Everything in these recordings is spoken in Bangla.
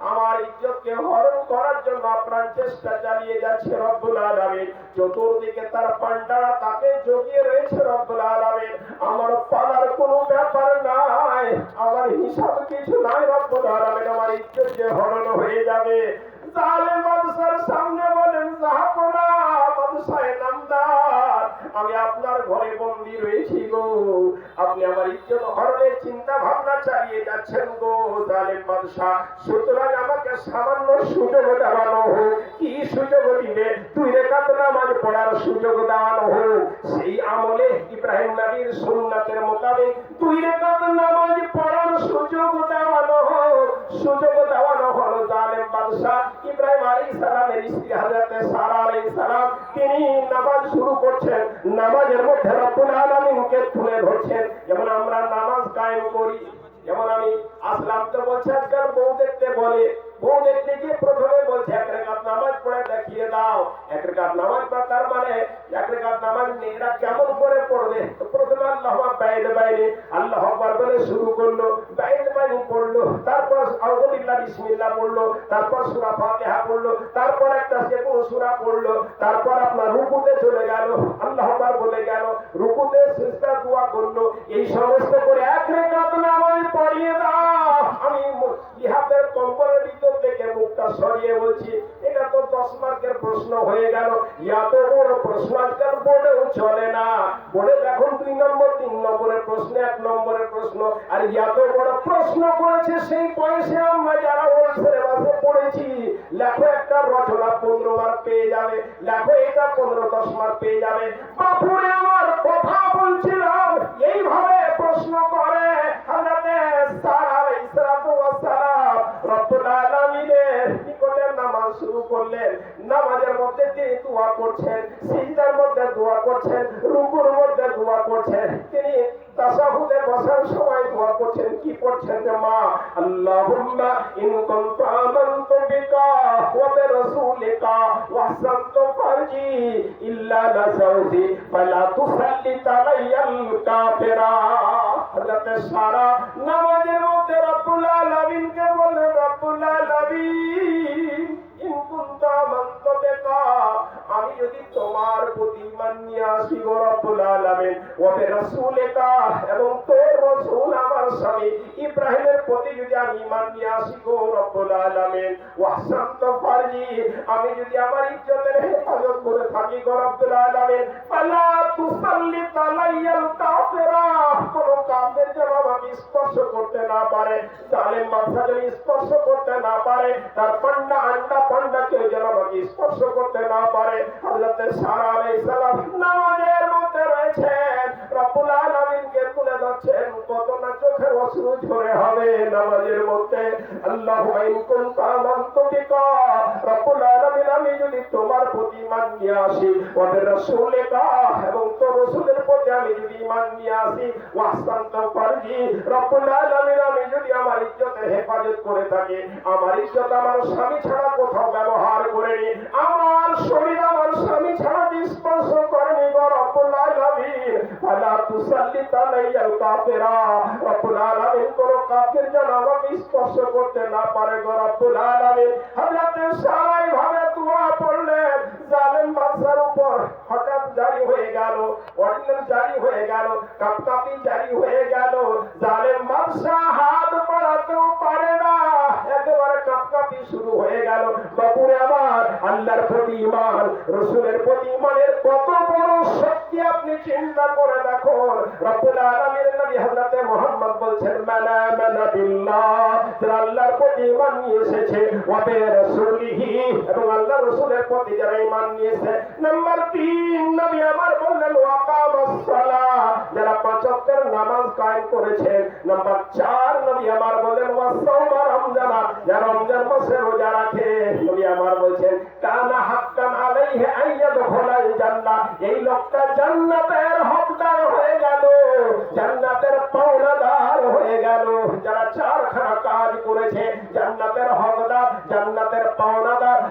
আমার ইজ্জতকে হরণ করার জন্য আপনার চেষ্টা চালিয়ে যাচ্ছে রব্বুল আলামিন। চতুর্দিকে তার পান্ডারা তাকে জগিয়ে রয়েছে রব্বুল আলামিন। আমার পালার কোনো ব্যাপার নাই। আমার হিসাব কিছু নাই রব্বুল আলামিন। আমার ইজ্জত যে হরণ হয়ে যাবে। জালেম সামনে বলেন নামদার আমি আপনার ঘরে বন্দি রয়েছি গো। আপনি আমার ইজ্জত হরণের চিন্তা ভাবনা চালিয়ে যাচ্ছেন গো, জালেম বাদশাহ। সুতরাং আমাকে সামান্য সুযোগ দেওয়ানো হোক। কি সুযোগ দিবে দুই রেখাত নামাজ পড়ার সুযোগ দেওয়ানো হোক? সেই আমলে ইব্রাহিম নবীর সুন্নাতের মোতাবেক দুই রেখাত নামাজ পড়ার সুযোগ দেওয়ানো হোক। সুযোগ দেওয়ানো হলো জালেম বাদশাহ ইব্রাহিম আলাইহিস সালামের স্ত্রী হযরতে সারা আলাইহিস সালাম, তিনি নামাজ শুরু করছেন। নামাজের মধ্যে রব্বুল আলামিনকে তুলে ধরছেন। যেমন আমরা নামাজ কায়েম করি, যেমন আমি আসলাম বলছে আজকাল বউ দেখতে বলে। বউ দেখতে গিয়ে প্রথমে বলছে, এক রেখাত নামাজ পড়ে দেখিয়ে দাও। এক রেখাত নামাজ পড়া তার মানে এক রেখাত নামাজ মেয়েরা কেমন করে পড়বে? প্রথমে আল্লাহ বাইরে বাইরে আল্লাহ বলে শুরু করল, বাইরে বাইরে পড়ল, তারপর আউযুবিল্লাহ, বিসমিল্লাহ পড়ল, তারপর সূরা ফাতিহা পড়ল, তারপর একটা যে কোনো সূরা পড়ল, তারপর আপনার রুকুতে চলে গেল, আল্লাহ আকবার বলে গেল, রুকুতে সিজদা, দোয়া করল, এই সমস্ত করে এক রেখাত নামাজ পড়িয়ে দাও। আমি ইহাদের কম্বলের ভিতর থেকে মুখটা সরিয়ে বলছি, এটা তো দশ মার্কের প্রশ্ন হয়ে গেল। এত বড় প্রশ্ন আজকাল বোর্ডেও চলে না। বোর্ডে দেখুন দুই নম্বর, তিন নম্বরের প্রশ্ন, এক নম্বরের প্রশ্ন, আর এত বড় প্রশ্ন করেছে সেই বয়সে আমরা যারা ওই সিলেবাসে পড়েছি। লেখো একটা রচনা পনেরো মার্ক পেয়ে যাবে, লেখো এটা পনেরো দশ মার্ক পেয়ে যাবে। বাপুরে আমার কথা বলছিলাম, এইভাবে প্রশ্ন করে নামাজ শুরু করলেন। নামাজের মধ্যে তিনি দোয়া করছেন, সিজদার মধ্যে দোয়া করছেন, রুকুর মধ্যে দোয়া করছেন। তিনি তাসাহুদে বসার সময় দোয়া করছেন, কি করছেন যে মা? আল্লাহুম্মা ইন আমানতু বিকা ওয়া বিরাসূলিকা ওয়া আহসানতু ফারজি ইল্লা ফালা কাফিরা। হযরত সারা নামাজের মধ্যে রব্বুল আলামিনকে বললেন, রব্বুল আমি যদি তোমার প্রতি এবং তোর রাসূল আমার স্বামী ইব্রাহিমের প্রতি যদি আমি নিয়ে আসি গো রব্বুল আলামিন ওয়া আহসানতু ফারজি, আমি যদি আমার ইজ্জতের হেফাজত করে থাকি গো রব্বুল আলামিন, ফালা তুসাল্লিত আলাইয়াল কোন কাফের যেন আমাকে স্পর্শ করতে না পারে, জালেম বাদশা যেন স্পর্শ করতে না পারে, তার পান্ডা আন্ডা পান্ডা কেউ যেন আমাকে স্পর্শ করতে না পারে। হযরতে সারা আলাইহিস সালাম নামাজের মধ্যে রয়েছেন। রব্বুল আলামিনকে তুলে ধরছেন কত না চোখের অশ্রু ঝরে হবে নামাজের মধ্যে। আল্লাহু আমি যদি তোমার প্রতি ঈমান নিয়ে আসি, ওদের এবং রাসূলের প্রতি আমি যদি নিয়ে আসি আমি যদি আমার ইজ্জতের হেফাজত করে থাকি, আমার ইজ্জত আমার স্বামী ছাড়া কোথাও ব্যবহার করেনি, আমার শরীর আমার স্বামী ছাড়া করেনি রব্বুল আলামিন ফালা তুসাল্লিত আলাইয়াল কাফিরা রব্বুল আলামিন কোন কাফির যেন আমাকে স্পর্শ করতে না পারে গো রব্বুল হযরতে সারাই ভাবে দোয়া পড়লেন জালেম বাদশার উপর হঠাৎ জারি হয়ে গেল অর্ডিন্যান্স জারি হয়ে গেল কাপকাপি জারি হয়ে গেল জালেম বাদশা হাত বাড়াতেও পারে না। একেবারে শুরু হয়ে গেল। বাপুরে আমার আল্লাহর প্রতি ইমান রসুলের প্রতি ইমানের কত বড় শক্তি আপনি চিন্তা করে দেখুন। রব্বুল আলামিন নবী হযরত মুহাম্মদ বলছেন, মানা মানা বিল্লাহ। যারা আল্লাহর প্রতি ইমান নিয়ে এসেছে, ওয়া বি রাসূলিহি এবং আল্লাহর রাসূলের প্রতি যারা ইমান নিয়েছে, নাম্বার 3 নবী আমার বললেন ওয়াকামাস সালাহ যারা পাঁচ ওয়াক্তের নামাজ কায়েম করেছেন। নাম্বার 4 নবী আমার বললেন যারা রমজান মাসে রোজা রাখে। নবী আমার বলছেন, কানা হাক্কান আলাইহি এই লোকটা জান্নাতের হকদার হয়ে গেল, জান্নাতের পাওনাদার হয়ে গেল। যারা চারখানা কাজ করেছে, জান্নাতের হকদার, জান্নাতের পাওনাদার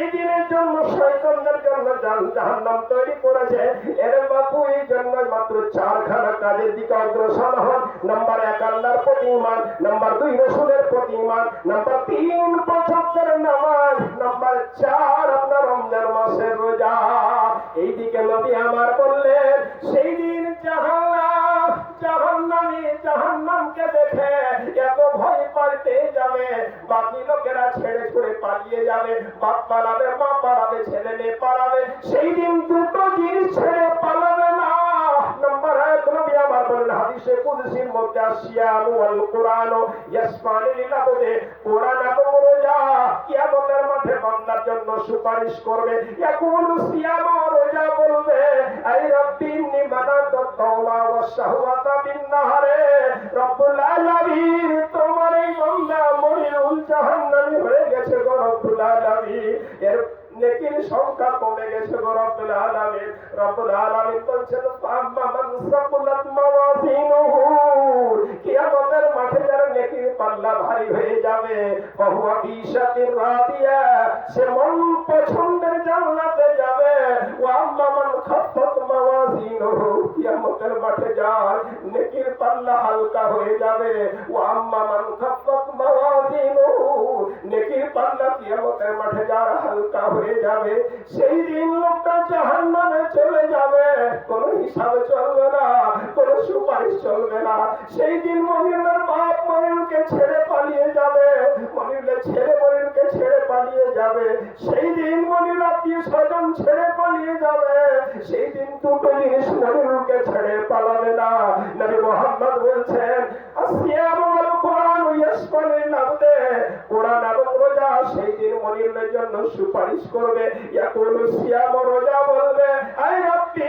মুশরিক বেদিনের জন্য শয়তানদের জন্য জাহান- জাহান্নাম তৈরি করেছে। বাপু, এই জন্য মাত্র চারখানা কাজের দিকে অগ্রসর হন। নাম্বার এক, আল্লাহর প্রতি ইমান নাম্বার দুই, রসুলের প্রতি ইমান নাম্বার তিন পঁচাত্তর নামাজ। নাম্বার চার, আপনার রমজান মাসের রোজা। এই দিকে নবী আমার বললেন, সেই জাহান্নামকে দেখে এত ভয় পাল্টে যাবে। বাকি লোকেরা ছেড়ে ছুড়ে পালিয়ে যাবে। বাপ পালাবে মা পালাবে ছেলে মেয়ে পালাবে। সেই দিন দুটো জিনিস ছেড়ে পালাবে না। জন্য সুপারিশ করবে। ইয়াকুলু সিয়াম বলবে এই রব্বি ইন্নী মানাতু তাওবা ওয়া শাহওয়াতা বিন রব্বুল আলামিন, তোমার এই বান্দা মরিউল জাহান্নামী হয়ে গেছে গো রব্বুল আলামিন। এর নেকির সংখ্যা কমে গেছে গো রব্বুল আলামিন। রব্বুল আলামিন বলছেন ফাম্মা পাল্লা ভারী হয়ে যাবে। রাদিয়া সে মন পছন্দের জান্নাতে যাবে। ওয়া আম্মা কিয়ামতের মাঠে নেকির পাল্লা হালকা হয়ে যাবে। ওয়া আম্মা নেকির পাল্লা কিয়ামতের মাঠে হালকা হয়ে যাবে। সেই দিন লোকটা জাহান্নামে চলে যাবে। কোনো হিসাব চলবে না। কোনো সুপারিশ চলবে না। সেই দিন মনিরের বাপ মনিরকে ছেড়ে পালিয়ে যাবে। মনিরকে ছেড়ে মনিরকে ছেড়ে পালিয়ে যাবে। সেই দিন মনির আত্মীয় স্বজন ছেড়ে পালিয়ে যাবে। সেই দিন দুটো জিনিস মনিরকে ছেড়ে পালাবে না। নবী মোহাম্মদ বলছেন সুপারিশ করবে। বলবে আই রব্বি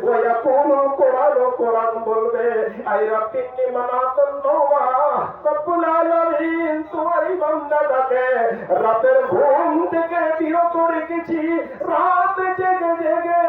ওয়া ইয়াকুলুল কোরআন কোরআন বলবে? আই রাব্বিনি মানাতুন নওমা রব্বুল আলামিন তোমার রাতের ঘুম থেকে বিরত রেখেছি, রাত জেগে জেগে